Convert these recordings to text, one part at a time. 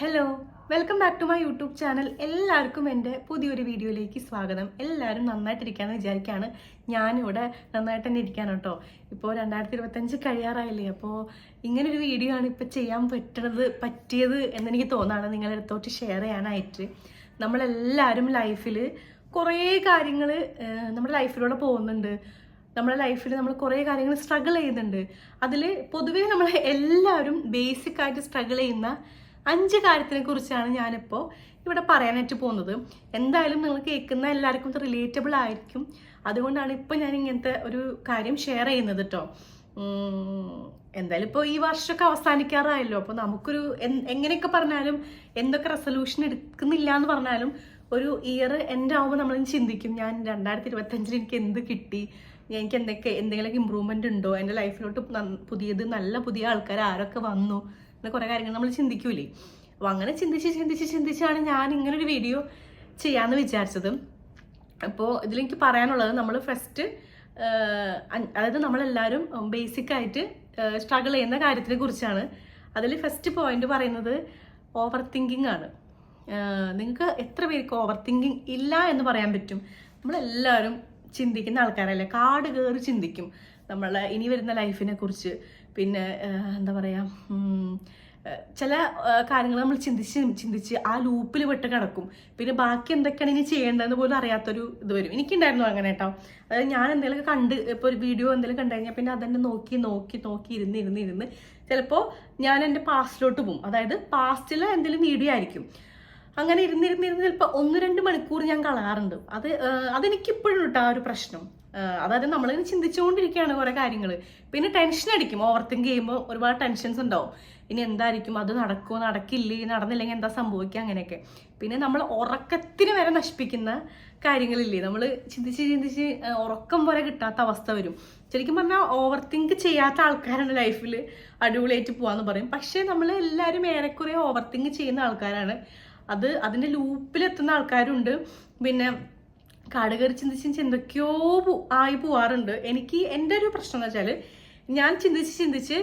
Hello welcome back to my YouTube channel എല്ലാവർക്കും എന്റെ പുതിയൊരു വീഡിയോയിലേക്ക് സ്വാഗതം. എല്ലാവരും നന്നായിട്ടിരിക്കാമെന്ന് വിചാരിക്കുകയാണ് ഞാനിവിടെ നന്നായിട്ട് തന്നെ ഇരിക്കാണ് കേട്ടോ. ഇപ്പോൾ രണ്ടായിരത്തി ഇരുപത്തഞ്ച് കഴിയാറായില്ലേ അപ്പോൾ ഇങ്ങനൊരു വീഡിയോ ആണ് ഇപ്പോൾ ചെയ്യാൻ പറ്റണത് പറ്റിയത് എന്നെനിക്ക് തോന്നാണ്. നിങ്ങളെടുത്തോട്ട് ഷെയർ ചെയ്യാനായിട്ട്. നമ്മളെല്ലാവരും ലൈഫിൽ കുറേ കാര്യങ്ങൾ നമ്മുടെ ലൈഫിലൂടെ പോകുന്നുണ്ട്. നമ്മുടെ ലൈഫിൽ നമ്മൾ കുറേ കാര്യങ്ങൾ സ്ട്രഗിൾ ചെയ്യുന്നുണ്ട്. അതിൽ പൊതുവേ നമ്മൾ എല്ലാവരും ബേസിക്കായിട്ട് സ്ട്രഗിൾ ചെയ്യുന്ന അഞ്ച് കാര്യത്തിനെ കുറിച്ചാണ് ഞാനിപ്പോൾ ഇവിടെ പറയാനായിട്ട് പോകുന്നത്. എന്തായാലും നിങ്ങൾ കേൾക്കുന്ന എല്ലാവർക്കും റിലേറ്റബിൾ ആയിരിക്കും. അതുകൊണ്ടാണ് ഇപ്പോൾ ഞാൻ ഇങ്ങനത്തെ ഒരു കാര്യം ഷെയർ ചെയ്യുന്നത് കേട്ടോ എന്തായാലും ഇപ്പോൾ ഈ വർഷമൊക്കെ അവസാനിക്കാറായല്ലോ. അപ്പോൾ നമുക്കൊരു എങ്ങനെയൊക്കെ പറഞ്ഞാലും എന്തൊക്കെ റെസൊല്യൂഷൻ എടുക്കുന്നില്ല എന്ന് പറഞ്ഞാലും ഒരു ഇയർ എൻഡ് ആവുമ്പോൾ നമ്മൾ ചിന്തിക്കും. ഞാൻ രണ്ടായിരത്തി ഇരുപത്തഞ്ചിൽ എനിക്ക് എന്ത് കിട്ടി? എനിക്ക് എന്തൊക്കെ എന്തെങ്കിലും ഇമ്പ്രൂവ്മെന്റ് ഉണ്ടോ? എന്റെ ലൈഫിലോട്ട് പുതിയത് നല്ല പുതിയ ആൾക്കാർ ആരൊക്കെ വന്നു? എന്ന കുറേ കാര്യങ്ങൾ നമ്മൾ ചിന്തിക്കൂലേ അപ്പോൾ അങ്ങനെ ചിന്തിച്ച് ചിന്തിച്ച് ചിന്തിച്ചാണ് ഞാൻ ഇങ്ങനൊരു വീഡിയോ ചെയ്യാമെന്ന് വിചാരിച്ചത്. അപ്പോൾ ഇതിലെനിക്ക് പറയാനുള്ളത് നമ്മൾ ഫസ്റ്റ് അതായത് നമ്മളെല്ലാവരും ബേസിക് ആയിട്ട് സ്ട്രഗിൾ ചെയ്യുന്ന കാര്യത്തിനെ കുറിച്ചാണ്. അതിൽ ഫസ്റ്റ് പോയിന്റ് പറയുന്നത് ഓവർ തിങ്കിങ് ആണ് നിങ്ങൾക്ക് എത്ര പേർക്ക് ഓവർ തിങ്കിങ് ഇല്ല എന്ന് പറയാൻ പറ്റും? നമ്മളെല്ലാവരും ചിന്തിക്കുന്ന ആൾക്കാരല്ലേ? കാട് കയറി ചിന്തിക്കും. നമ്മളെ ഇനി വരുന്ന ലൈഫിനെ കുറിച്ച്. പിന്നെ എന്താ പറയുക ചില കാര്യങ്ങൾ നമ്മൾ ചിന്തിച്ച് ചിന്തിച്ച് ആ ലൂപ്പിൽ വിട്ട് കിടക്കും. പിന്നെ ബാക്കി എന്തൊക്കെയാണ് ഇനി ചെയ്യേണ്ടതെന്ന് പോലും അറിയാത്തൊരു ഇത് വരും. എനിക്കുണ്ടായിരുന്നു അങ്ങനെ കേട്ടോ അതായത് ഞാൻ എന്തെങ്കിലും കണ്ട് ഇപ്പോൾ ഒരു വീഡിയോ എന്തെങ്കിലും കണ്ടു കഴിഞ്ഞാൽ പിന്നെ അതെന്നെ നോക്കി നോക്കി നോക്കി ഇരുന്ന് ഇരുന്ന് ഇരുന്ന്. ചിലപ്പോൾ ഞാൻ എന്റെ പാസ്റ്റിലോട്ട് പോകും അതായത് പാസ്റ്റിലെ എന്തെങ്കിലും വീഡിയോ ആയിരിക്കും. അങ്ങനെ ഇരുന്നിരുന്നിരുന്ന് ചിലപ്പോൾ ഒന്ന് രണ്ട് മണിക്കൂർ ഞാൻ കളയാറുണ്ട്. അത് അതെനിക്കിപ്പോഴും കേട്ടോ ആ ഒരു പ്രശ്നം. അതായത് നമ്മളിങ്ങനെ ചിന്തിച്ചുകൊണ്ടിരിക്കുകയാണ് കുറേ കാര്യങ്ങൾ പിന്നെ ടെൻഷൻ അടിക്കും. ഓവർ തിങ്ക് ചെയ്യുമ്പോൾ ഒരുപാട് ടെൻഷൻസ് ഉണ്ടാവും. ഇനി എന്തായിരിക്കും? അത് നടക്കുമോ നടക്കില്ലേ? നടന്നില്ലെങ്കിൽ എന്താ സംഭവിക്കുക? അങ്ങനെയൊക്കെ. പിന്നെ നമ്മൾ ഉറക്കത്തിന് വരെ നശിപ്പിക്കുന്ന കാര്യങ്ങളില്ലേ? നമ്മൾ ചിന്തിച്ച് ചിന്തിച്ച് ഉറക്കം പോലെ കിട്ടാത്ത അവസ്ഥ വരും. ശരിക്കും പറഞ്ഞാൽ ഓവർ തിങ്ക് ചെയ്യാത്ത ആൾക്കാരാണ് ലൈഫിൽ അടിപൊളിയായിട്ട് പോകാമെന്ന് പറയും. പക്ഷേ നമ്മൾ എല്ലാവരും ഏറെക്കുറെ ഓവർ തിങ്ക് ചെയ്യുന്ന ആൾക്കാരാണ്. അത് അതിന്റെ ലൂപ്പിലെത്തുന്ന ആൾക്കാരുണ്ട്. പിന്നെ കാട് കയറി ചിന്തിച്ച് ചിന്തൊക്കെയോ പോ- ആയി പോവാറുണ്ട്. എനിക്ക് എന്റെ ഒരു പ്രശ്നം എന്ന് വെച്ചാൽ ഞാൻ ചിന്തിച്ച് ചിന്തിച്ച്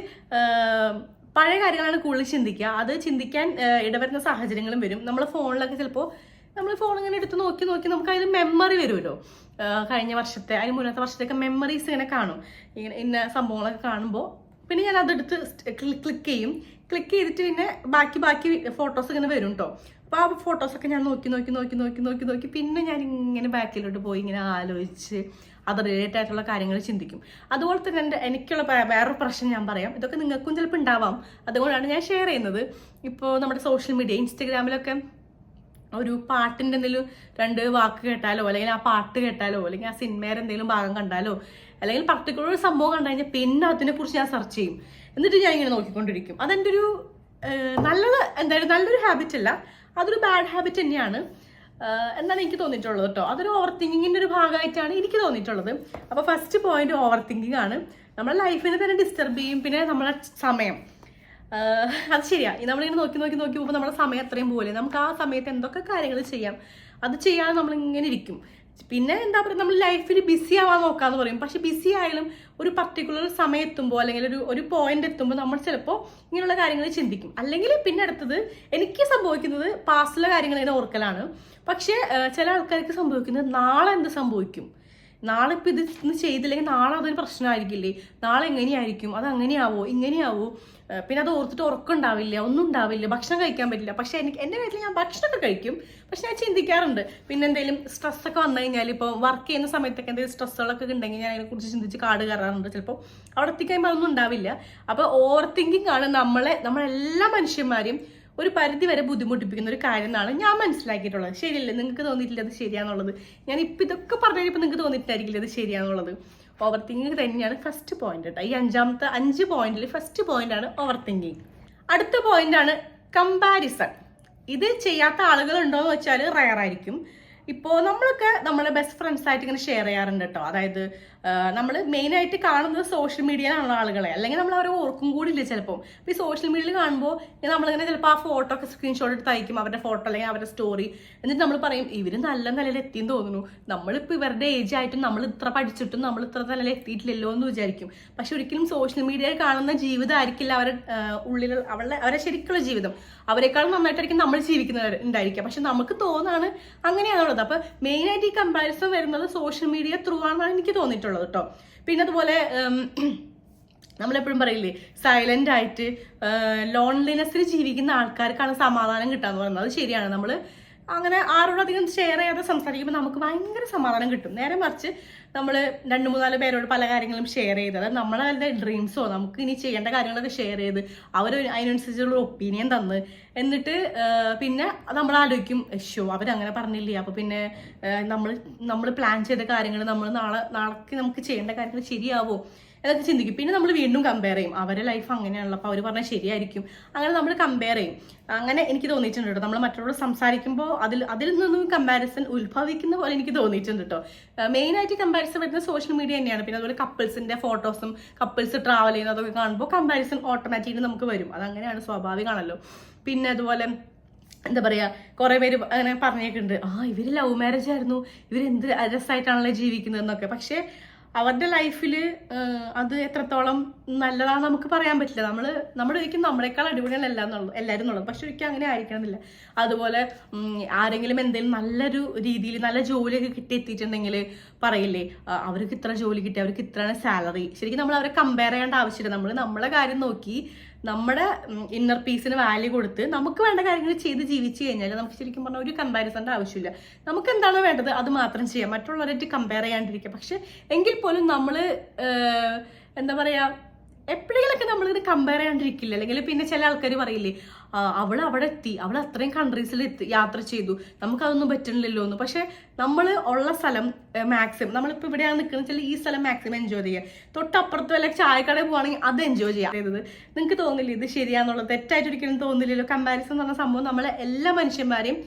പഴയ കാര്യങ്ങളാണ് കൂടുതൽ ചിന്തിക്കുക. അത് ചിന്തിക്കാൻ ഇടവരുന്ന സാഹചര്യങ്ങളും വരും. നമ്മൾ ഫോണിലൊക്കെ ചിലപ്പോൾ നമ്മൾ ഫോൺ ഇങ്ങനെ എടുത്ത് നോക്കി നോക്കി നമുക്ക് അതിൽ മെമ്മറി വരുമല്ലോ. കഴിഞ്ഞ വർഷത്തെ അതിന് മുന്നത്തെ വർഷത്തെയൊക്കെ മെമ്മറീസ് ഇങ്ങനെ കാണും. ഇങ്ങനെ ഇന്ന സംഭവങ്ങളൊക്കെ കാണുമ്പോൾ പിന്നെ ഞാൻ അതെടുത്ത് ക്ലിക്ക് ചെയ്യും. ക്ലിക്ക് ചെയ്തിട്ട് പിന്നെ ബാക്കി ബാക്കി ഫോട്ടോസ് ഇങ്ങനെ വരും കേട്ടോ അപ്പോൾ ആ ഫോട്ടോസൊക്കെ ഞാൻ നോക്കി നോക്കി നോക്കി നോക്കി നോക്കി നോക്കി പിന്നെ ഞാൻ ഇങ്ങനെ ബാക്കിലോട്ട് പോയി ഇങ്ങനെ ആലോചിച്ച് അത് റിലേറ്റഡ് ആയിട്ടുള്ള കാര്യങ്ങൾ ചിന്തിക്കും. അതുപോലെ തന്നെ എന്റെ എനിക്കുള്ള വേറൊരു പ്രശ്നം ഞാൻ പറയാം. ഇതൊക്കെ നിങ്ങൾക്കും ചിലപ്പോൾ ഉണ്ടാവാം. അതുകൊണ്ടാണ് ഞാൻ ഷെയർ ചെയ്യുന്നത്. ഇപ്പോൾ നമ്മുടെ സോഷ്യൽ മീഡിയ ഇൻസ്റ്റഗ്രാമിലൊക്കെ ഒരു പാട്ടിന്റെ എന്തെങ്കിലും രണ്ട് വാക്ക് കേട്ടാലോ അല്ലെങ്കിൽ ആ പാട്ട് കേട്ടാലോ അല്ലെങ്കിൽ ആ സിനിമയുടെ എന്തെങ്കിലും ഭാഗം കണ്ടാലോ അല്ലെങ്കിൽ പർട്ടിക്കുലർ ഒരു സംഭവം കണ്ടു കഴിഞ്ഞാൽ പിന്നെ അതിനെക്കുറിച്ച് ഞാൻ സെർച്ച് ചെയ്യും. എന്നിട്ട് ഞാൻ ഇങ്ങനെ നോക്കിക്കൊണ്ടിരിക്കും. അതെന്റെ ഒരു നല്ലത് എന്തായാലും നല്ലൊരു ഹാബിറ്റ് അല്ല. അതൊരു ബാഡ് ഹാബിറ്റ് തന്നെയാണ്. എന്നാണ് എനിക്ക് തോന്നിയിട്ടുള്ളത് കേട്ടോ അതൊരു ഓവർ തിങ്കിങ്ങിന്റെ ഒരു ഭാഗമായിട്ടാണ് എനിക്ക് തോന്നിയിട്ടുള്ളത്. അപ്പോൾ ഫസ്റ്റ് പോയിന്റ് ഓവർ തിങ്കിങ് ആണ്. നമ്മളെ ലൈഫിനെ തന്നെ ഡിസ്റ്റർബ് ചെയ്യും പിന്നെ നമ്മളെ സമയം. അത് ശരിയാ. നമ്മളിങ്ങനെ നോക്കി നോക്കി നോക്കി പോകുമ്പോൾ നമ്മുടെ സമയം അത്രയും പോലെ നമുക്ക് ആ സമയത്ത് എന്തൊക്കെ കാര്യങ്ങൾ ചെയ്യാം? അത് ചെയ്യാതെ നമ്മളിങ്ങനെ ഇരിക്കും. പിന്നെ എന്താ പറയുക നമ്മൾ ലൈഫിൽ ബിസി ആവാൻ നോക്കാന്ന് പറയും. പക്ഷെ ബിസി ആയാലും ഒരു പർട്ടിക്കുലർ സമയം എത്തുമ്പോൾ അല്ലെങ്കിൽ ഒരു ഒരു പോയിന്റ് എത്തുമ്പോൾ നമ്മൾ ചിലപ്പോൾ ഇങ്ങനെയുള്ള കാര്യങ്ങൾ ചിന്തിക്കും. അല്ലെങ്കിൽ പിന്നെ അടുത്തത് എനിക്ക് സംഭവിക്കുന്നത് പാസ്റ്റിലെ കാര്യങ്ങൾ ഇങ്ങനെ ഓർക്കലാണ്. പക്ഷേ ചില ആൾക്കാർക്ക് സംഭവിക്കുന്നത് നാളെ എന്ത് സംഭവിക്കും? നാളെ ഇപ്പം ഇത് ചെയ്തില്ലെങ്കിൽ നാളെ അതൊരു പ്രശ്നമായിരിക്കില്ലേ? നാളെ എങ്ങനെയായിരിക്കും? അത് അങ്ങനെയാവോ? ഇങ്ങനെയാവോ? പിന്നെ അത് ഓർത്തിട്ട് ഉറക്കം ഉണ്ടാവില്ല ഒന്നും ഉണ്ടാവില്ല ഭക്ഷണം കഴിക്കാൻ പറ്റില്ല. പക്ഷെ എനിക്ക് എന്റെ വീട്ടിൽ ഞാൻ ഭക്ഷണമൊക്കെ കഴിക്കും. പക്ഷെ ഞാൻ ചിന്തിക്കാറുണ്ട് പിന്നെ എന്തെങ്കിലും സ്ട്രെസ്സൊക്കെ വന്നു കഴിഞ്ഞാൽ ഇപ്പോൾ വർക്ക് ചെയ്യുന്ന സമയത്തൊക്കെ എന്തെങ്കിലും സ്ട്രെസ്സുകളൊക്കെ ഉണ്ടെങ്കിൽ ഞാൻ അതിനെക്കുറിച്ച് ചിന്തിച്ച് കാട് കയറാറുണ്ട്. ചിലപ്പോൾ അവിടെ എത്തിക്കഴിയുമ്പോൾ അതൊന്നും ഉണ്ടാവില്ല. അപ്പോൾ ഓവർ തിങ്കിങ് ആണ് നമ്മളെ നമ്മളെല്ലാ മനുഷ്യന്മാരെയും ഒരു പരിധി വരെ ബുദ്ധിമുട്ടിപ്പിക്കുന്ന ഒരു കാര്യം എന്നാണ് ഞാൻ മനസ്സിലാക്കിയിട്ടുള്ളത്. ശരിയല്ലേ? നിങ്ങൾക്ക് തോന്നിയിട്ടില്ല അത് ശരിയാന്നുള്ളത്? ഞാൻ ഇപ്പം ഇതൊക്കെ പറഞ്ഞു കഴിഞ്ഞപ്പോൾ നിങ്ങൾക്ക് തോന്നിയിട്ടായിരിക്കില്ല അത് ശരിയാന്നുള്ളത്? ഓവർ തിങ്കിങ് തന്നെയാണ് ഫസ്റ്റ് പോയിന്റ് കേട്ടോ ഈ അഞ്ചാമത്തെ അഞ്ച് പോയിന്റിൽ ഫസ്റ്റ് പോയിന്റ് ആണ് ഓവർ തിങ്കിങ് അടുത്ത പോയിന്റ് ആണ് കമ്പാരിസൺ ഇത് ചെയ്യാത്ത ആളുകൾ ഉണ്ടോ എന്ന് വെച്ചാൽ റയർ ആയിരിക്കും. ഇപ്പോൾ നമ്മളൊക്കെ നമ്മളെ ബെസ്റ്റ് ഫ്രണ്ട്സ് ആയിട്ട് ഇങ്ങനെ ഷെയർ ചെയ്യാറുണ്ട് കേട്ടോ അതായത് നമ്മൾ മെയിനായിട്ട് കാണുന്നത് സോഷ്യൽ മീഡിയയിലാണ് ആളുകളെ. അല്ലെങ്കിൽ നമ്മൾ അവരെ ഓർക്കും കൂടി ഇല്ല ചിലപ്പോൾ അപ്പോൾ ഈ സോഷ്യൽ മീഡിയയിൽ കാണുമ്പോൾ നമ്മളിങ്ങനെ ചിലപ്പോൾ ആ ഫോട്ടോ ഒക്കെ സ്ക്രീൻഷോട്ട് എടുത്ത് അയക്കും അവരുടെ ഫോട്ടോ അല്ലെങ്കിൽ അവരുടെ സ്റ്റോറി എന്നിട്ട് നമ്മൾ പറയും ഇവർ നല്ല നിലയിൽ എത്തിയെന്ന് തോന്നുന്നു. നമ്മളിപ്പോൾ ഇവരുടെ ഏജ് ആയിട്ടും നമ്മൾ ഇത്ര പഠിച്ചിട്ടും നമ്മൾ ഇത്ര നിലയിൽ എത്തിയിട്ടില്ലല്ലോ എന്ന് വിചാരിക്കും. പക്ഷെ ഒരിക്കലും സോഷ്യൽ മീഡിയയിൽ കാണുന്ന ജീവിതം ആയിരിക്കില്ല അവരുടെ ഉള്ളിൽ അവരുടെ അവരുടെ ശരിക്കുള്ള ജീവിതം. അവരെക്കാളും നന്നായിട്ടായിരിക്കും നമ്മൾ ജീവിക്കുന്നവർ ഉണ്ടായിരിക്കുക. പക്ഷെ നമുക്ക് തോന്നാണ് അങ്ങനെയാണുള്ളത്. അപ്പൊ മെയിനായിട്ട് ഈ കമ്പാരിസൺ വരുന്നത് സോഷ്യൽ മീഡിയ ത്രൂ ആണെന്നാണ് എനിക്ക് തോന്നിയിട്ടുള്ളത്. കേട്ടോ പിന്നെ അതുപോലെ നമ്മളെപ്പോഴും പറയില്ലേ സൈലന്റ് ആയിട്ട് ലോൺലിനെസ്സിൽ ജീവിക്കുന്ന ആൾക്കാർക്കാണ് സമാധാനം കിട്ടാന്ന് പറയുന്നത്. അത് ശരിയാണ്. നമ്മൾ അങ്ങനെ ആരോടധികം ഷെയർ ചെയ്യാതെ സംസാരിക്കുമ്പോൾ നമുക്ക് ഭയങ്കര സമാധാനം കിട്ടും. നേരെ മറിച്ച് നമ്മൾ രണ്ട് മൂന്നാൽ പേരോട് പല കാര്യങ്ങളും ഷെയർ ചെയ്ത്. അതായത് നമ്മളെ ഡ്രീംസോ നമുക്ക് ഇനി ചെയ്യേണ്ട കാര്യങ്ങളൊക്കെ ഷെയർ ചെയ്ത് അവർ അതിനനുസരിച്ചുള്ള ഒപ്പീനിയൻ തന്ന്. എന്നിട്ട് പിന്നെ നമ്മൾ ആലോചിക്കും ഷോ അവരങ്ങനെ പറഞ്ഞില്ലേ? അപ്പോൾ പിന്നെ നമ്മൾ നമ്മൾ പ്ലാൻ ചെയ്ത കാര്യങ്ങൾ നമ്മൾ നാളെ നാളേക്ക് നമുക്ക് ചെയ്യേണ്ട കാര്യങ്ങൾ ശരിയാവോ? എന്നൊക്കെ ചിന്തിക്കും. പിന്നെ നമ്മൾ വീണ്ടും കമ്പയർ ചെയ്യും. അവരെ ലൈഫ് അങ്ങനെയാണല്ലോ അപ്പോൾ അവർ പറഞ്ഞാൽ ശരിയായിരിക്കും. അങ്ങനെ നമ്മൾ കമ്പയർ ചെയ്യും. അങ്ങനെ എനിക്ക് തോന്നിയിട്ടുണ്ട് കേട്ടോ നമ്മൾ മറ്റുള്ളവർ സംസാരിക്കുമ്പോൾ അതിൽ അതിൽ നിന്നും കമ്പാരിസൺ ഉത്ഭവിക്കുന്ന പോലെ എനിക്ക് തോന്നിയിട്ടുണ്ട് കേട്ടോ മെയിനായിട്ട് കമ്പാരിസൺ വരുന്നത് സോഷ്യൽ മീഡിയ തന്നെയാണ്. പിന്നെ അതുപോലെ കപ്പിൾസിന്റെ ഫോട്ടോസും കപ്പിൾസ് ട്രാവൽ ചെയ്യുന്നതൊക്കെ കാണുമ്പോൾ കമ്പാരിസൺ ഓട്ടോമാറ്റിക്കലി നമുക്ക് വരും. അതങ്ങനെയാണ് സ്വാഭാവികമാണല്ലോ. പിന്നെ അതുപോലെ എന്താ പറയാ കുറെ പേര് അങ്ങനെ പറഞ്ഞേക്കുന്നുണ്ട്. ആ ഇവർ ലവ് മാരേജ് ആയിരുന്നു. ഇവർ എന്ത് രസമായിട്ടാണല്ലോ ജീവിക്കുന്നത് എന്നൊക്കെ പക്ഷെ അവരുടെ ലൈഫിൽ അത് എത്രത്തോളം നല്ലതാണെന്ന് നമുക്ക് പറയാൻ പറ്റില്ല. നമ്മൾ നമ്മൾ ഒരിക്കലും നമ്മളെക്കാൾ അടിപൊളിയാണ് എല്ലാം എന്നുള്ളത് എല്ലാവരും എന്നുള്ളത് പക്ഷെ ഒരിക്കലും അങ്ങനെ ആയിരിക്കണമെന്നില്ല. അതുപോലെ ആരെങ്കിലും എന്തെങ്കിലും നല്ലൊരു രീതിയിൽ നല്ല ജോലിയൊക്കെ കിട്ടി എത്തിയിട്ടുണ്ടെങ്കിൽ പറയില്ലേ അവർക്ക് ഇത്ര ജോലി കിട്ടി അവർക്ക് ഇത്രയാണ് സാലറി. ശരിക്കും നമ്മൾ അവരെ കമ്പയർ ചെയ്യേണ്ട ആവശ്യമില്ല. നമ്മൾ നമ്മളെ കാര്യം നോക്കി നമ്മുടെ ഇന്നർ പീസിന് വാല്യൂ കൊടുത്ത് നമുക്ക് വേണ്ട കാര്യങ്ങൾ ചെയ്ത് ജീവിച്ചു കഴിഞ്ഞാൽ നമുക്ക് ശരിക്കും പറഞ്ഞാൽ ഒരു കമ്പാരിസന്റെ ആവശ്യമില്ല. നമുക്ക് എന്താണോ വേണ്ടത് അത് മാത്രം ചെയ്യാം. മറ്റുള്ളവരായിട്ട് കമ്പയർ ചെയ്യാണ്ടിരിക്കുക പക്ഷെ എങ്കിൽ പോലും നമ്മൾ എന്താ പറയാ എപ്പോഴെങ്കിലൊക്കെ നമ്മളിത് കമ്പയർ ചെയ്യാണ്ടിരിക്കില്ല? അല്ലെങ്കിൽ പിന്നെ ചില ആൾക്കാർ പറയില്ലേ അവൾ അവിടെ എത്തി അവൾ അത്രയും കൺട്രീസിൽ എത്തി യാത്ര ചെയ്തു നമുക്കതൊന്നും പറ്റണില്ലല്ലോ എന്ന്. പക്ഷെ നമ്മൾ ഉള്ള സ്ഥലം മാക്സിമം നമ്മളിപ്പോൾ ഇവിടെയാണ് നിൽക്കുന്നത് വെച്ചാൽ ഈ സ്ഥലം മാക്സിമം എൻജോയ് ചെയ്യുക തൊട്ടപ്പുറത്ത് വല്ല ചായക്കടയിൽ പോകുകയാണെങ്കിൽ അത് എൻജോയ് ചെയ്യാം. ചെയ്തത് നിങ്ങൾക്ക് തോന്നില്ല ഇത് ശരിയാന്നുള്ളത്? തെറ്റായിട്ട് ഒരിക്കലും തോന്നില്ലല്ലോ? കമ്പാരിസൺ എന്ന് പറഞ്ഞ സംഭവം നമ്മളെ എല്ലാ മനുഷ്യന്മാരെയും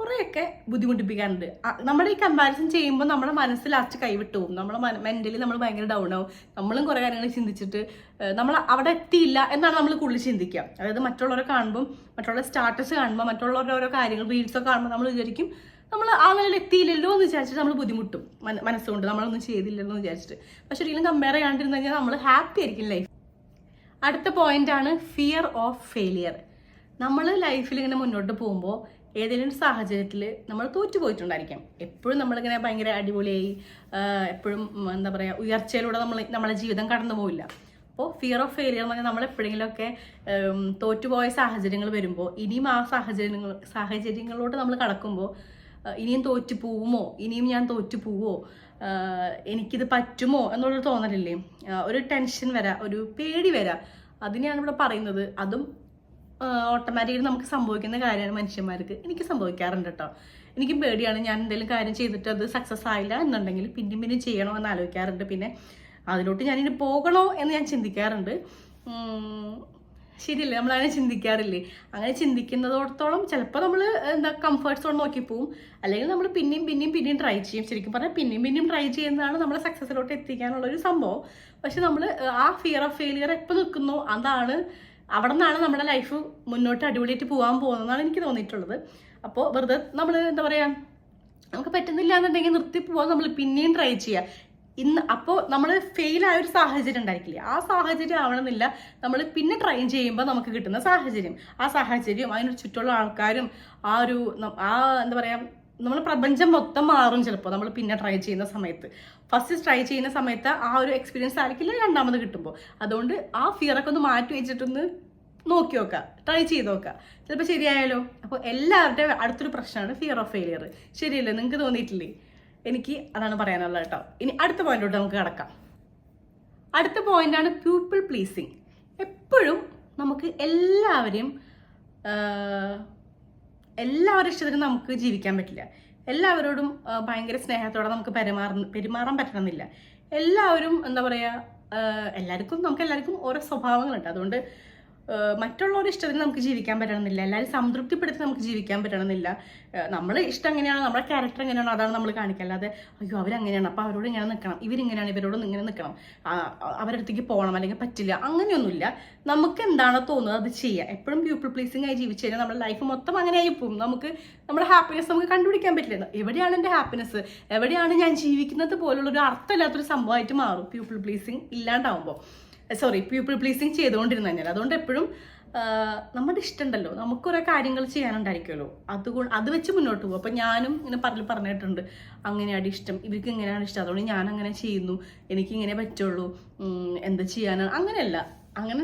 കുറേയൊക്കെ ബുദ്ധിമുട്ടിപ്പിക്കാറുണ്ട് നമ്മുടെ ഈ കമ്പാരിസൺ ചെയ്യുമ്പോൾ നമ്മുടെ മനസ്സ് ലാസ്റ്റ് കൈവിട്ട് പോകും. നമ്മളെ മെന്റലി നമ്മൾ ഭയങ്കര ഡൗൺ ആവും. നമ്മളും കുറേ കാര്യങ്ങൾ ചിന്തിച്ചിട്ട് നമ്മൾ അവിടെ എത്തിയില്ല എന്നാണ് നമ്മൾ കൂടുതൽ ചിന്തിക്കുക. അതായത് മറ്റുള്ളവരെ കാണുമ്പോൾ മറ്റുള്ള സ്റ്റാറ്റസ് കാണുമ്പോൾ മറ്റുള്ളവരുടെ ഓരോ കാര്യങ്ങൾ റീൽസ് ഒക്കെ കാണുമ്പോൾ നമ്മൾ വിചാരിക്കും നമ്മൾ ആ നിലയിൽ എത്തിയില്ലല്ലോ എന്ന് വിചാരിച്ചിട്ട് നമ്മൾ ബുദ്ധിമുട്ടും. മന- മനസ്സുകൊണ്ട് നമ്മളൊന്നും ചെയ്തില്ലല്ലോ എന്ന് വിചാരിച്ചിട്ട്. പക്ഷെ ഒരിക്കലും കമ്പയർ ചെയ്യാണ്ടിരുന്നു കഴിഞ്ഞാൽ നമ്മൾ ഹാപ്പി ആയിരിക്കും ലൈഫ് അടുത്ത പോയിന്റ് ആണ് ഫിയർ ഓഫ് ഫെയിലിയർ നമ്മൾ ലൈഫിൽ ഇങ്ങനെ മുന്നോട്ട് പോകുമ്പോൾ ഏതെങ്കിലും ഒരു സാഹചര്യത്തിൽ നമ്മൾ തോറ്റു പോയിട്ടുണ്ടായിരിക്കാം എപ്പോഴും നമ്മളിങ്ങനെ ഭയങ്കര അടിപൊളിയായി എപ്പോഴും എന്താ പറയുക ഉയർച്ചയിലൂടെ നമ്മൾ നമ്മളെ ജീവിതം കടന്നു പോവില്ല. അപ്പോൾ ഫിയർ ഓഫ് ഫെയിലിയർ എന്ന് പറഞ്ഞാൽ ഉം, തോറ്റുപോയ സാഹചര്യങ്ങൾ വരുമ്പോൾ ഇനിയും ആ സാഹചര്യങ്ങൾ സാഹചര്യങ്ങളിലോട്ട് നമ്മൾ കടക്കുമ്പോൾ ഇനിയും തോറ്റു പോവുമോ ഇനിയും ഞാൻ തോറ്റു പോവോ ആഹ് എനിക്കിത് പറ്റുമോ എന്നുള്ളൊരു തോന്നലില്ലേ? ഒരു ടെൻഷൻ വരാം ഒരു പേടി വരാം. അതിനെയാണ് ഇവിടെ പറയുന്നത്. അതും ഓട്ടോമാറ്റിക്കലി നമുക്ക് സംഭവിക്കുന്ന കാര്യമാണ് മനുഷ്യന്മാർക്ക്. എനിക്ക് സംഭവിക്കാറുണ്ട് കേട്ടോ എനിക്ക് പേടിയാണ് ഞാൻ എന്തെങ്കിലും കാര്യം ചെയ്തിട്ട് അത് സക്സസ് ആയില്ല എന്നുണ്ടെങ്കിൽ പിന്നെയും പിന്നെയും ചെയ്യണോ എന്ന് ആലോചിക്കാറുണ്ട്. പിന്നെ അതിലോട്ട് ഞാനിനി പോകണോ എന്ന് ഞാൻ ചിന്തിക്കാറുണ്ട്. ശരിയല്ലേ? നമ്മൾ അങ്ങനെ ചിന്തിക്കാറില്ലേ? അങ്ങനെ ചിന്തിക്കുന്നതോടത്തോളം ചിലപ്പോൾ നമ്മൾ എന്താ കംഫർട്ട് സോൺ നോക്കി പോവും. അല്ലെങ്കിൽ നമ്മൾ പിന്നെയും പിന്നെയും പിന്നെയും ട്രൈ ചെയ്യും. ശരിക്കും പറഞ്ഞാൽ പിന്നെയും പിന്നെയും ട്രൈ ചെയ്യുന്നതാണ് നമ്മളെ സക്സസ്സിലോട്ട് എത്തിക്കാനുള്ള ഒരു സംഭവം. പക്ഷെ നമ്മൾ ആ ഫിയർ ഓഫ് ഫെയിലിയർ എപ്പോൾ നിൽക്കുന്നോ അതാണ് അവിടെ നിന്നാണ് നമ്മുടെ ലൈഫ് മുന്നോട്ട് അടിപൊളിയായിട്ട് പോകാൻ പോകുന്നതെന്നാണ് എനിക്ക് തോന്നിയിട്ടുള്ളത്. അപ്പോൾ വെറുതെ നമ്മൾ എന്താ പറയുക നമുക്ക് പറ്റുന്നില്ല എന്നുണ്ടെങ്കിൽ നിർത്തി പോകാൻ നമ്മൾ പിന്നെയും ട്രൈ ചെയ്യുക ഇന്ന് അപ്പോൾ നമ്മൾ ഫെയിൽ ആയ ഒരു സാഹചര്യം ഉണ്ടായിരിക്കില്ല? ആ സാഹചര്യം ആവണമെന്നില്ല. നമ്മൾ പിന്നെ ട്രൈ ചെയ്യുമ്പോൾ നമുക്ക് കിട്ടുന്ന സാഹചര്യം. ആ സാഹചര്യം അതിനൊരു ചുറ്റുള്ള ആൾക്കാരും ആ ഒരു ആ എന്താ പറയുക നമ്മൾ പ്രപഞ്ചം മൊത്തം മാറും ചിലപ്പോൾ നമ്മൾ പിന്നെ ട്രൈ ചെയ്യുന്ന സമയത്ത്. ഫസ്റ്റ് ട്രൈ ചെയ്യുന്ന സമയത്ത് ആ ഒരു എക്സ്പീരിയൻസ് ആയിരിക്കില്ല രണ്ടാമത് കിട്ടുമ്പോൾ അതുകൊണ്ട് ആ ഫിയറൊക്കെ ഒന്ന് മാറ്റി വെച്ചിട്ടൊന്ന് നോക്കി നോക്കുക ട്രൈ ചെയ്ത് നോക്കുക ചിലപ്പോൾ ശരിയായാലോ? അപ്പോൾ എല്ലാവരുടെയും അടുത്തൊരു പ്രശ്നമാണ് ഫിയർ ഓഫ് ഫെയിലിയർ ശരിയല്ലേ? നിങ്ങൾക്ക് തോന്നിയിട്ടില്ലേ? എനിക്ക് അതാണ് പറയാനുള്ളത് കേട്ടോ. ഇനി അടുത്ത പോയിന്റോട്ട് നമുക്ക് കിടക്കാം. അടുത്ത പോയിന്റാണ് പ്യൂപ്പിൾ പ്ലീസിങ് എപ്പോഴും നമുക്ക് എല്ലാവരെയും എല്ലാവരുടെ ഇഷ്ടത്തിനും നമുക്ക് ജീവിക്കാൻ പറ്റില്ല. എല്ലാവരോടും ഭയങ്കര സ്നേഹത്തോടെ നമുക്ക് പെരുമാറുന്ന പെരുമാറാൻ പറ്റണമെന്നില്ല. എല്ലാവരും എന്താ പറയുക എല്ലാവർക്കും നമുക്ക് എല്ലാവർക്കും ഓരോ സ്വഭാവങ്ങളുണ്ട്. അതുകൊണ്ട് മറ്റുള്ളവരുടെ ഇഷ്ടത്തിന് നമുക്ക് ജീവിക്കാൻ പറ്റണമെന്നില്ല. എല്ലാവരും സംതൃപ്തിപ്പെടുത്തി നമുക്ക് ജീവിക്കാൻ പറ്റണമെന്നില്ല. നമ്മൾ ഇഷ്ടം എങ്ങനെയാണോ നമ്മുടെ ക്യാരക്ടർ എങ്ങനെയാണോ അതാണ് നമ്മൾ കാണിക്കുക. അല്ലാതെ അയ്യോ അവരങ്ങനെയാണ്. അപ്പോൾ അവരോട് ഇങ്ങനെ നിൽക്കണം ഇവരിങ്ങനെയാണ്. ഇവരോട് ഇങ്ങനെ നിൽക്കണം അവരടുത്തേക്ക് അവരുടെ പോകണം അല്ലെങ്കിൽ പറ്റില്ല. അങ്ങനെയൊന്നുമില്ല. നമുക്ക് എന്താണോ തോന്നുന്നത് അത് ചെയ്യുക എപ്പോഴും പീപ്പിൾ പ്ലീസിങ് ആയി ജീവിച്ചു കഴിഞ്ഞാൽ നമ്മുടെ ലൈഫ് മൊത്തം അങ്ങനെ ആയി പോകും. നമുക്ക് നമ്മുടെ ഹാപ്പിനെസ് നമുക്ക് കണ്ടുപിടിക്കാൻ പറ്റില്ല. എവിടെയാണ് എന്റെ ഹാപ്പിനെസ് എവിടെയാണ് ഞാൻ ജീവിക്കുന്നത് പോലുള്ള ഒരു അർത്ഥമില്ലാത്തൊരു സംഭവമായിട്ട് മാറും. പീപ്പിൾ പ്ലീസിങ് ഇല്ലാണ്ടാവുമ്പോൾ സോറി പീപ്പിൾ പ്ലീസിങ് ചെയ്തുകൊണ്ടിരുന്നു കഴിഞ്ഞാൽ അതുകൊണ്ട് എപ്പോഴും നമ്മുടെ ഇഷ്ടമുണ്ടല്ലോ നമുക്ക് കുറേ കാര്യങ്ങൾ ചെയ്യാനുണ്ടായിരിക്കുമല്ലോ. അതുകൊണ്ട് അത് വെച്ച് മുന്നോട്ട് പോകും. അപ്പം ഞാനും ഇങ്ങനെ പറഞ്ഞു പറഞ്ഞിട്ടുണ്ട്. അങ്ങനെയാണ് ഇഷ്ടം. ഇവർക്ക് ഇങ്ങനെയാണ് ഇഷ്ടം. അതുകൊണ്ട് ഞാൻ അങ്ങനെ ചെയ്യുന്നു. എനിക്ക് ഇങ്ങനെ പറ്റുള്ളൂ എന്ത് ചെയ്യാനാണ്? അങ്ങനെയല്ല. അങ്ങനെ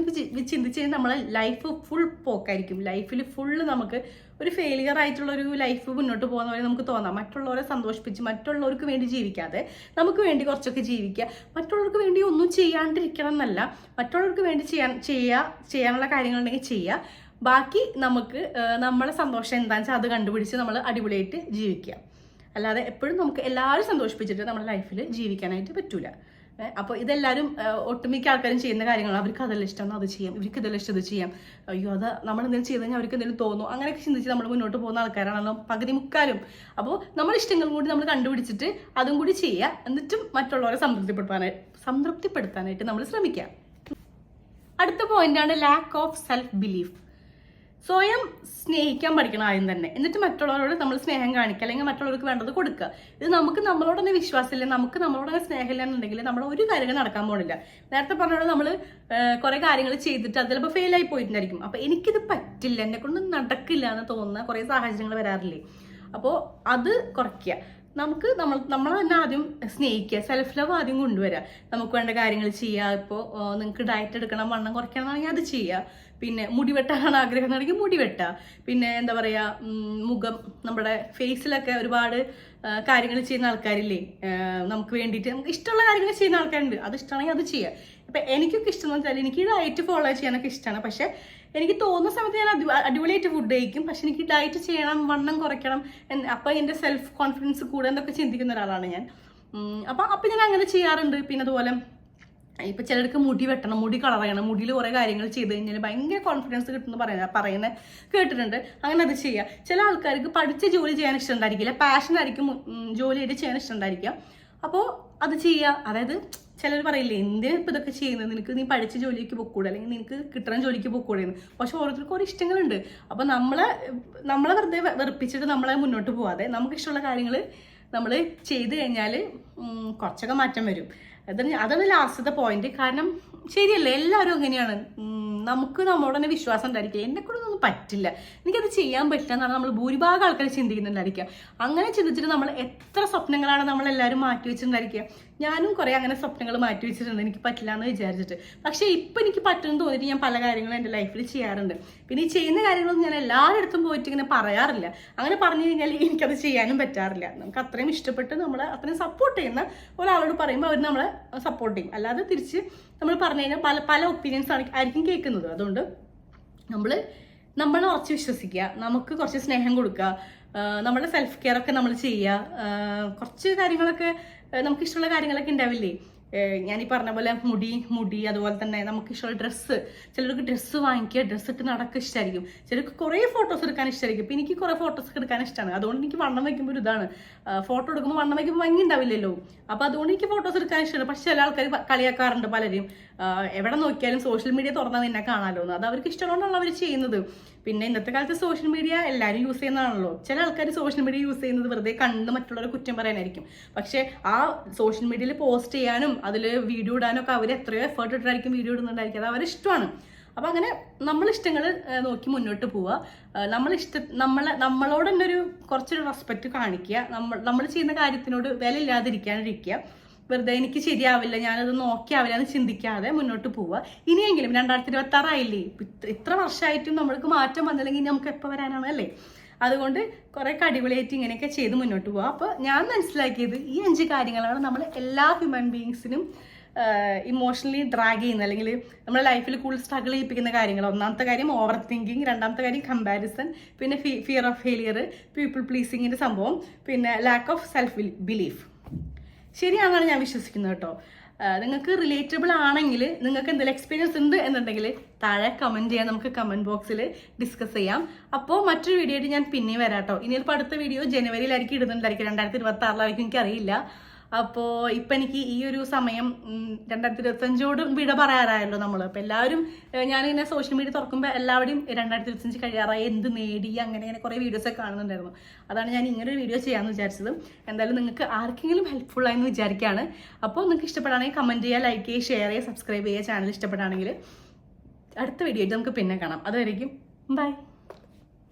ചിന്തിച്ച് കഴിഞ്ഞാൽ നമ്മളെ ലൈഫ് ഫുൾ പോക്കായിരിക്കും. ലൈഫിൽ ഫുള്ള് നമുക്ക് ഒരു ഫെയിലിയർ ആയിട്ടുള്ള ഒരു ലൈഫ് മുന്നോട്ട് പോകുന്ന പോലെ നമുക്ക് തോന്നാം. മറ്റുള്ളവരെ സന്തോഷിപ്പിച്ച് മറ്റുള്ളവർക്ക് വേണ്ടി ജീവിക്കാതെ നമുക്ക് വേണ്ടി കുറച്ചൊക്കെ ജീവിക്കുക. മറ്റുള്ളവർക്ക് വേണ്ടി ഒന്നും ചെയ്യാണ്ടിരിക്കണം എന്നല്ല. മറ്റുള്ളവർക്ക് വേണ്ടി ചെയ്യാൻ ചെയ്യുക ചെയ്യാനുള്ള കാര്യങ്ങളുണ്ടെങ്കിൽ ചെയ്യുക ബാക്കി നമുക്ക് നമ്മളെ സന്തോഷം എന്താണെന്ന് വെച്ചാൽ അത് കണ്ടുപിടിച്ച് നമ്മൾ അടിപൊളിയായിട്ട് ജീവിക്കുക. അല്ലാതെ എപ്പോഴും നമുക്ക് എല്ലാവരും സന്തോഷിപ്പിച്ചിട്ട് നമ്മുടെ ലൈഫിൽ ജീവിക്കാനായിട്ട് പറ്റൂല. അപ്പോൾ ഇതെല്ലാവരും ഒട്ടുമിക്ക ആൾക്കാരും ചെയ്യുന്ന കാര്യങ്ങളാണ്. അവർക്ക് അതെല്ലാം ഇഷ്ടമാണ് അത് ചെയ്യാം. ഇവർക്ക് ഇതെല്ലാം ഇഷ്ടം ഇത് ചെയ്യാം. അയ്യോ അത് നമ്മൾ എന്തെങ്കിലും ചെയ്ത് കഴിഞ്ഞാൽ അവർക്ക് എന്തെങ്കിലും തോന്നും. അങ്ങനെയൊക്കെ ചിന്തിച്ച് നമ്മൾ മുന്നോട്ട് പോകുന്ന ആൾക്കാരാണല്ലോ പകുതി മുക്കാലും. അപ്പോൾ നമ്മുടെ ഇഷ്ടങ്ങൾ കൂടി നമ്മൾ കണ്ടുപിടിച്ചിട്ട് അതും കൂടി ചെയ്യുക. എന്നിട്ടും മറ്റുള്ളവരെ സംതൃപ്തിപ്പെടുത്താനായി സംതൃപ്തിപ്പെടുത്താനായിട്ട് നമ്മൾ ശ്രമിക്കുക. അടുത്ത പോയിന്റാണ് ലാക്ക് ഓഫ് സെൽഫ് ബിലീഫ് സ്വയം സ്നേഹിക്കാൻ പഠിക്കണം ആദ്യം തന്നെ. എന്നിട്ട് മറ്റുള്ളവരോട് നമ്മൾ സ്നേഹം കാണിക്കുക അല്ലെങ്കിൽ മറ്റുള്ളവർക്ക് വേണ്ടത് കൊടുക്കുക. ഇത് നമുക്ക് നമ്മളോട് തന്നെ വിശ്വാസമില്ല നമുക്ക് നമ്മളോട് തന്നെ സ്നേഹമില്ല എന്നുണ്ടെങ്കിൽ നമ്മൾ ഒരു കാര്യങ്ങൾ നടക്കാൻ പോകുന്നില്ല നേരത്തെ പറഞ്ഞോട് നമ്മൾ കുറെ കാര്യങ്ങൾ ചെയ്തിട്ട് അത് ചിലപ്പോൾ ഫെയിലായി പോയിട്ടുണ്ടായിരിക്കും. അപ്പൊ എനിക്കിത് പറ്റില്ല എന്നെ കൊണ്ട് നടക്കില്ല എന്ന് തോന്നുന്ന കുറെ സാഹചര്യങ്ങൾ വരാറില്ലേ? അപ്പോൾ അത് കുറയ്ക്കുക. നമുക്ക് നമ്മൾ നമ്മൾ തന്നെ ആദ്യം സ്നേഹിക്കുക സെൽഫ് ലവ് ആദ്യം കൊണ്ടുവരിക. നമുക്ക് വേണ്ട കാര്യങ്ങൾ ചെയ്യുക ഇപ്പോൾ നിങ്ങൾക്ക് ഡയറ്റ് എടുക്കണം വണ്ണം കുറയ്ക്കണം എന്നാണെങ്കിൽ അത് ചെയ്യുക. പിന്നെ മുടി വെട്ടാനാണ് ആഗ്രഹം എന്നുണ്ടെങ്കിൽ മുടി വെട്ടുക പിന്നെ എന്താ പറയുക മുഖം നമ്മുടെ ഫേസിലൊക്കെ ഒരുപാട് കാര്യങ്ങൾ ചെയ്യുന്ന ആൾക്കാരില്ലേ? നമുക്ക് വേണ്ടിയിട്ട് നമുക്ക് ഇഷ്ടമുള്ള കാര്യങ്ങൾ ചെയ്യുന്ന ആൾക്കാരുണ്ട്. അത് ഇഷ്ടമാണെങ്കിൽ അത് ചെയ്യുക ഇപ്പം എനിക്കൊക്കെ ഇഷ്ടം എന്ന് വെച്ചാൽ എനിക്ക് ഡയറ്റ് ഫോളോ ചെയ്യാനൊക്കെ ഇഷ്ടമാണ്. പക്ഷേ എനിക്ക് തോന്നുന്ന സമയത്ത് ഞാൻ അടി- അടിപൊളിയായിട്ട് ഫുഡ് കഴിക്കും. പക്ഷെ എനിക്ക് ഡയറ്റ് ചെയ്യണം വണ്ണം കുറയ്ക്കണം അപ്പോൾ അപ്പം എന്റെ സെൽഫ് കോൺഫിഡൻസ് കൂടെ എന്നൊക്കെ ചിന്തിക്കുന്ന ഒരാളാണ് ഞാൻ. അപ്പം അപ്പം ഞാൻ അങ്ങനെ ചെയ്യാറുണ്ട്. പിന്നെ അതുപോലെ ഇപ്പൊ ചിലർക്ക് മുടി വെട്ടണം മുടി കളർ ചെയ്യണം മുടിയിൽ കുറെ കാര്യങ്ങൾ ചെയ്ത് കഴിഞ്ഞാൽ ഭയങ്കര കോൺഫിഡൻസ് കിട്ടുന്ന പറയുന്ന പറയുന്നത് കേട്ടിട്ടുണ്ട്. അങ്ങനെ അത് ചെയ്യുക ചില ആൾക്കാർക്ക് പഠിച്ച ജോലി ചെയ്യാൻ ഇഷ്ടമുണ്ടായിരിക്കില്ല പാഷൻ ആയിരിക്കും ജോലി ജോലിയായിട്ട് ചെയ്യാൻ ഇഷ്ടം ഉണ്ടായിരിക്കുക അപ്പോൾ അത് ചെയ്യുക അതായത് ചിലർ പറയില്ലേ എന്തിനാ ഇപ്പൊ ഇതൊക്കെ ചെയ്യുന്നത്? നിനക്ക് നീ പഠിച്ച ജോലിക്ക് പൊക്കൂടെ അല്ലെങ്കിൽ നിനക്ക് കിട്ടണ ജോലിക്ക് പൊക്കൂടെ എന്ന് പക്ഷെ ഓരോരുത്തർക്കും ഓരോ ഇഷ്ടങ്ങളുണ്ട്. അപ്പൊ നമ്മളെ നമ്മളെ വെറുതെ വെറുപ്പിച്ചിട്ട് നമ്മളെ മുന്നോട്ട് പോവാതെ നമുക്ക് ഇഷ്ടമുള്ള കാര്യങ്ങൾ നമ്മൾ ചെയ്തു കഴിഞ്ഞാൽ കുറച്ചൊക്കെ മാറ്റം വരും. അതാണ് അതാണ് ലാസ്റ്റത്തെ പോയിന്റ് കാരണം ശരിയല്ല എല്ലാവരും അങ്ങനെയാണ്. നമുക്ക് നമ്മളോട് തന്നെ വിശ്വാസം ഉണ്ടായിരിക്കില്ല. എന്നെ കൂടെ ഒന്നും പറ്റില്ല. എനിക്കത് ചെയ്യാൻ പറ്റില്ല എന്നാണ് നമ്മൾ ഭൂരിഭാഗം ആൾക്കാർ ചിന്തിക്കുന്നുണ്ടായിരിക്കുക. അങ്ങനെ ചിന്തിച്ചിട്ട് നമ്മൾ എത്ര സ്വപ്നങ്ങളാണ് നമ്മൾ എല്ലാവരും മാറ്റി വെച്ചിട്ടുണ്ടായിരിക്കുക. ഞാനും കുറേ അങ്ങനെ സ്വപ്നങ്ങൾ മാറ്റി വെച്ചിട്ടുണ്ട്. എനിക്ക് പറ്റില്ല എന്ന് വിചാരിച്ചിട്ട്. പക്ഷേ ഇപ്പം എനിക്ക് പറ്റുമെന്ന് തോന്നിയിട്ട് ഞാൻ പല കാര്യങ്ങളും എന്റെ ലൈഫിൽ ചെയ്യാറുണ്ട്. പിന്നെ ഈ ചെയ്യുന്ന കാര്യങ്ങളൊന്നും ഞാൻ എല്ലായിടത്തും പോയിട്ട് ഇങ്ങനെ പറയാറില്ല. അങ്ങനെ പറഞ്ഞു കഴിഞ്ഞാൽ എനിക്കത് ചെയ്യാനും പറ്റാറില്ല. നമുക്ക് അത്രയും ഇഷ്ടപ്പെട്ട് നമ്മളെ അത്രയും സപ്പോർട്ട് ചെയ്യുന്ന ഒരാളോട് പറയുമ്പോൾ അവർ നമ്മളെ സപ്പോർട്ട് ചെയ്യും. അല്ലാതെ തിരിച്ച് നമ്മൾ പറഞ്ഞു കഴിഞ്ഞാൽ പല പല ഒപ്പീനിയൻസ് ആയിരിക്കും കേൾക്കുന്നത്. അതുകൊണ്ട് നമ്മൾ നമ്മളെ ഉറച്ച് വിശ്വസിക്കുക. നമുക്ക് കുറച്ച് സ്നേഹം കൊടുക്കുക. നമ്മുടെ സെൽഫ് കെയർ ഒക്കെ നമ്മൾ ചെയ്യുക കുറച്ച് കാര്യങ്ങളൊക്കെ നമുക്ക് ഇഷ്ടമുള്ള കാര്യങ്ങളൊക്കെ ഉണ്ടാവില്ലേ? ഞാൻ പറഞ്ഞ പോലെ മുടി മുടി അതുപോലെ തന്നെ നമുക്ക് ഇഷ്ടമുള്ള ഡ്രസ്സ് ചിലർക്ക് ഡ്രസ്സ് വാങ്ങിക്കുക ഡ്രസ്സ് ഇട്ട് നടക്കുക ഇഷ്ടമായിരിക്കും ചിലർക്ക് കുറേ ഫോട്ടോസ് എടുക്കാൻ ഇഷ്ടമായിരിക്കും ഇപ്പം എനിക്ക് കുറേ ഫോട്ടോസ് എടുക്കാൻ ഇഷ്ടമാണ് അതുകൊണ്ട് എനിക്ക് വണ്ണം വയ്ക്കുമ്പോൾ ഒരു ഇതാണ്. ഫോട്ടോ എടുക്കുമ്പോൾ വണ്ണം വയ്ക്കുമ്പോൾ ഭംഗി ഉണ്ടാവില്ലല്ലോ. അപ്പോൾ അതുകൊണ്ട് എനിക്ക് ഫോട്ടോസ് എടുക്കാൻ ഇഷ്ടമാണ് പക്ഷേ ചില ആൾക്കാർ കളിയാക്കാറുണ്ട് പലരും. ആ, എവിടെ നോക്കിയാലും സോഷ്യൽ മീഡിയ തുറന്നാൽ നിന്നെ കാണാമല്ലോ എന്ന് അത് അവർക്ക് ഇഷ്ടമുള്ളതുകൊണ്ടാണ് അവർ ചെയ്യുന്നത്. പിന്നെ ഇന്നത്തെ കാലത്ത് സോഷ്യൽ മീഡിയ എല്ലാവരും യൂസ് ചെയ്യുന്നതാണല്ലോ. ചില ആൾക്കാർ സോഷ്യൽ മീഡിയ യൂസ് ചെയ്യുന്നത് വെറുതെ കണ്ട് മറ്റുള്ളവരെ കുറ്റം പറയാനായിരിക്കും. പക്ഷേ ആ സോഷ്യൽ മീഡിയയിൽ പോസ്റ്റ് ചെയ്യാനും അതിൽ വീഡിയോ ഇടാനും ഒക്കെ അവർ എത്രയോ എഫേർട്ട് ഇട്ടിട്ടായിരിക്കും വീഡിയോ ഇടുന്നുണ്ടായിരിക്കും. അത് അവരെ ഇഷ്ടമാണ് അപ്പം അങ്ങനെ നമ്മൾ ഇഷ്ടങ്ങൾ നോക്കി മുന്നോട്ട് പോവുക. നമ്മൾ ഇഷ്ട നമ്മളെ നമ്മളോട് തന്നെ ഒരു കുറച്ചൊരു റെസ്പെക്റ്റ് കാണിക്കുക. നമ്മൾ നമ്മൾ ചെയ്യുന്ന കാര്യത്തിനോട് വില ഇല്ലാതിരിക്കാണ്ടിരിക്കുക വെറുതെ എനിക്ക് ശരിയാവില്ല ഞാനത് നോക്കിയാവില്ല എന്ന് ചിന്തിക്കാതെ മുന്നോട്ട് പോവുക. ഇനിയെങ്കിലും രണ്ടായിരത്തി ഇരുപത്തി ആറായില്ലേ ഇത്ര- വർഷമായിട്ടും നമ്മൾക്ക് മാറ്റം വന്നില്ലെങ്കിൽ നമുക്ക് എപ്പോൾ വരാനാണ് അല്ലേ? അതുകൊണ്ട് കുറെ അടിപൊളിയായിട്ട് ഇങ്ങനെയൊക്കെ ചെയ്ത് മുന്നോട്ട് പോവുക അപ്പോൾ ഞാൻ മനസ്സിലാക്കിയത് ഈ അഞ്ച് കാര്യങ്ങളാണ് നമ്മൾ എല്ലാ ഹ്യൂമൻ ബീങ്സിനും ഇമോഷണലി ഡ്രാഗ് ചെയ്യുന്ന അല്ലെങ്കിൽ നമ്മുടെ ലൈഫിൽ കൂടുതൽ സ്ട്രഗിൾ ചെയ്യിപ്പിക്കുന്ന കാര്യങ്ങൾ. ഒന്നാമത്തെ കാര്യം ഓവർ തിങ്കിങ് രണ്ടാമത്തെ കാര്യം കമ്പാരിസൺ പിന്നെ ഫിയർ ഓഫ് ഫെയിലിയർ പീപ്പിൾ പ്ലീസിങ്ങിന്റെ സംഭവം പിന്നെ ലാക്ക് ഓഫ് സെൽഫ് ബിലീഫ് ശരിയാണെന്നാണ് ഞാൻ വിശ്വസിക്കുന്നത് കേട്ടോ. നിങ്ങൾക്ക് റിലേറ്റബിൾ ആണെങ്കിൽ നിങ്ങൾക്ക് എന്തെങ്കിലും എക്സ്പീരിയൻസ് ഉണ്ട് എന്നുണ്ടെങ്കിൽ താഴെ കമന്റ് ചെയ്യാം നമുക്ക് കമന്റ് ബോക്സിൽ ഡിസ്കസ് ചെയ്യാം. അപ്പോൾ മറ്റൊരു വീഡിയോ ആയിട്ട് ഞാൻ പിന്നെ വരാം കേട്ടോ. ഇനി ഇപ്പോൾ അടുത്ത വീഡിയോ ജനുവരിയിലായിരിക്കും ഇടുന്നുണ്ടായിരിക്കും രണ്ടായിരത്തി ഇരുപത്തി ആറിലായിരിക്കും എനിക്കറിയില്ല. അപ്പോൾ ഇപ്പം എനിക്ക് ഈ ഒരു സമയം രണ്ടായിരത്തി ഇരുപത്തഞ്ചോട് വിട പറയാറായല്ലോ നമ്മൾ അപ്പോൾ എല്ലാവരും ഞാനിങ്ങനെ സോഷ്യൽ മീഡിയ തുറക്കുമ്പോൾ എല്ലാവരും രണ്ടായിരത്തി ഇരുപത്തഞ്ച് കഴിയാറായി. എന്ത് നേടി അങ്ങനെ ഇങ്ങനെ കുറേ വീഡിയോസൊക്കെ കാണുന്നുണ്ടായിരുന്നു. അതാണ് ഞാൻ ഇങ്ങനെ ഒരു വീഡിയോ ചെയ്യാമെന്ന് വിചാരിച്ചത്. എന്തായാലും നിങ്ങൾക്ക് ആർക്കെങ്കിലും ഹെൽപ്ഫുൾ ആയെന്ന് വിചാരിക്കുകയാണ് അപ്പോൾ നിങ്ങൾക്ക് ഇഷ്ടപ്പെടുകയാണെങ്കിൽ കമന്റ് ചെയ്യുക ലൈക്ക് ചെയ്യുക ഷെയർ ചെയ്യുക സബ്സ്ക്രൈബ് ചെയ്യുക ചാനൽ ഇഷ്ടപ്പെടുകയാണെങ്കിൽ അടുത്ത വീഡിയോ നമുക്ക് പിന്നെ കാണാം. അതുവരെയും ബൈ